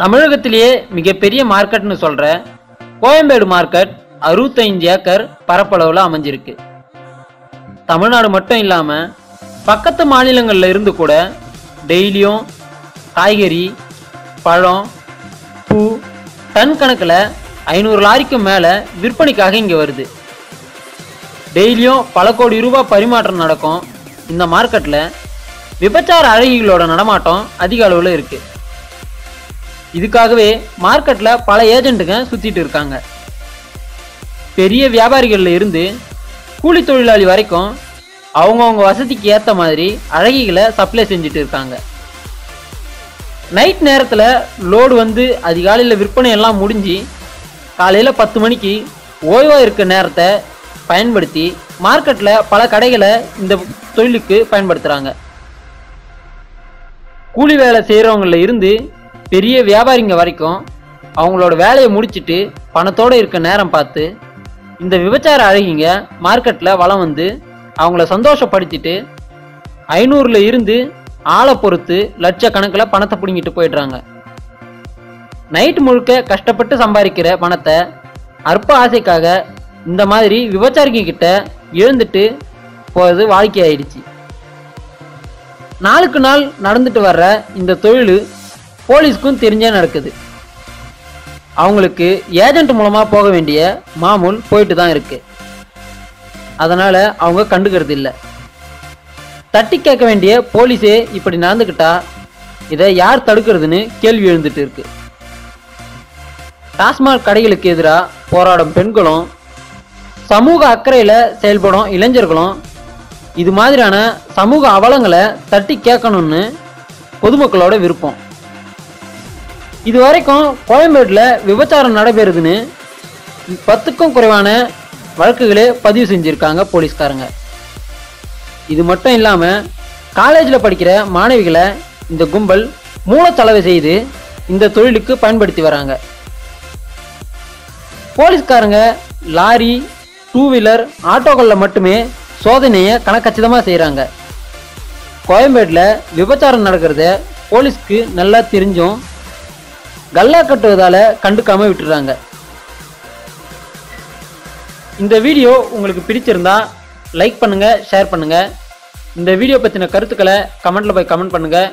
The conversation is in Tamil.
தமிழகத்திலேயே மிகப்பெரிய மார்க்கெட்னு சொல்ற கோயம்பேடு மார்க்கெட் அறுபத்தைந்து ஏக்கர் பரப்பளவில் அமைஞ்சிருக்கு. தமிழ்நாடு மட்டும் இல்லாமல் பக்கத்து மாநிலங்களில் இருந்து கூட டெய்லியும் காய்கறி பழம் பூ டன் கணக்கில் ஐநூறு லாரிக்கு மேலே விற்பனைக்காக இங்கே வருது. டெய்லியும் பல கோடி ரூபாய் பரிமாற்றம் நடக்கும் இந்த மார்க்கெட்டில் விபச்சார அழகிகளோட நடமாட்டம் அதிக அளவில் இருக்குது இதுக்காகவே மார்க்கெட்டில் பல ஏஜெண்ட்டுங்க சுற்றிட்டு இருக்காங்க. பெரிய வியாபாரிகளில் இருந்து கூலி தொழிலாளி வரைக்கும் அவங்கவுங்க வசதிக்கு ஏற்ற மாதிரி அழகிகளை சப்ளை செஞ்சுட்டு இருக்காங்க. நைட் நேரத்தில் லோடு வந்து அதிகாலையில் விற்பனை எல்லாம் முடிஞ்சு காலையில் பத்து மணிக்கு ஓய்வாக இருக்க நேரத்தை பயன்படுத்தி மார்க்கெட்டில் பல கடைகளை இந்த தொழிலுக்கு பயன்படுத்துகிறாங்க கூலி வேலை செய்கிறவங்களில் இருந்து பெரிய வியாபாரிங்க வரைக்கும் அவங்களோட வேலையை முடிச்சிட்டு பணத்தோடு இருக்க நேரம் பார்த்து இந்த விபச்சார அழகிங்க மார்க்கெட்டில் வளம் வந்து அவங்கள சந்தோஷப்படுத்திட்டு ஐநூறுல இருந்து ஆளை பொறுத்து லட்சக்கணக்கில் பணத்தை பிடுங்கிட்டு போயிடுறாங்க. நைட் முழுக்க கஷ்டப்பட்டு சம்பாதிக்கிற பணத்தை அற்ப ஆசைக்காக இந்த மாதிரி விபச்சாரிங்க கிட்ட எழுந்துட்டு போகிறது வாடிக்கையாயிடுச்சு நாளுக்கு நாள் நடந்துட்டு வர்ற இந்த தொழில் போலீஸ்க்கும் தெரிஞ்சே நடக்குது. அவங்களுக்கு ஏஜென்ட் மூலமாக போக வேண்டிய மாமூல் போயிட்டு தான் இருக்கு. அதனால் அவங்க கண்டுக்கிறது இல்லை. தட்டி கேட்க வேண்டிய போலீஸே இப்படி நடந்துக்கிட்டா இதை யார் தடுக்கிறதுன்னு கேள்வி எழுந்துட்டு இருக்கு. டாஸ்மாக் கடைகளுக்கு எதிராக போராடும் பெண்களும் சமூக அக்கறையில் செயல்படும் இளைஞர்களும் இது மாதிரியான சமூக அவலங்களை தட்டி கேட்கணும்னு பொதுமக்களோட விருப்பம். இது வரைக்கும் கோயம்பேட்டில் விபச்சாரம் நடைபெறுதுன்னு பத்துக்கும் குறைவான வழக்குகளே பதிவு செஞ்சுருக்காங்க போலீஸ்காரங்க. இது மட்டும் இல்லாமல் காலேஜில் படிக்கிற மாணவிகளை இந்த கும்பல் மூலத்தளவை செய்து இந்த தொழிலுக்கு பயன்படுத்தி வராங்க. போலீஸ்காரங்க லாரி டூ வீலர் ஆட்டோக்களில் மட்டுமே சோதனையை கணக்கச்சிதமாக செய்கிறாங்க கோயம்பேட்டில் விபச்சாரம் நடக்கிறத போலீஸ்க்கு நல்லா தெரிஞ்சும் கல்லா கட்டுவதால் கண்டுக்காம விட்டுறாங்க. இந்த வீடியோ உங்களுக்கு பிடிச்சிருந்தா லைக் பண்ணுங்கள் ஷேர் பண்ணுங்கள் இந்த வீடியோ பற்றின கருத்துக்களை கமெண்ட்டில் போய் கமெண்ட் பண்ணுங்கள்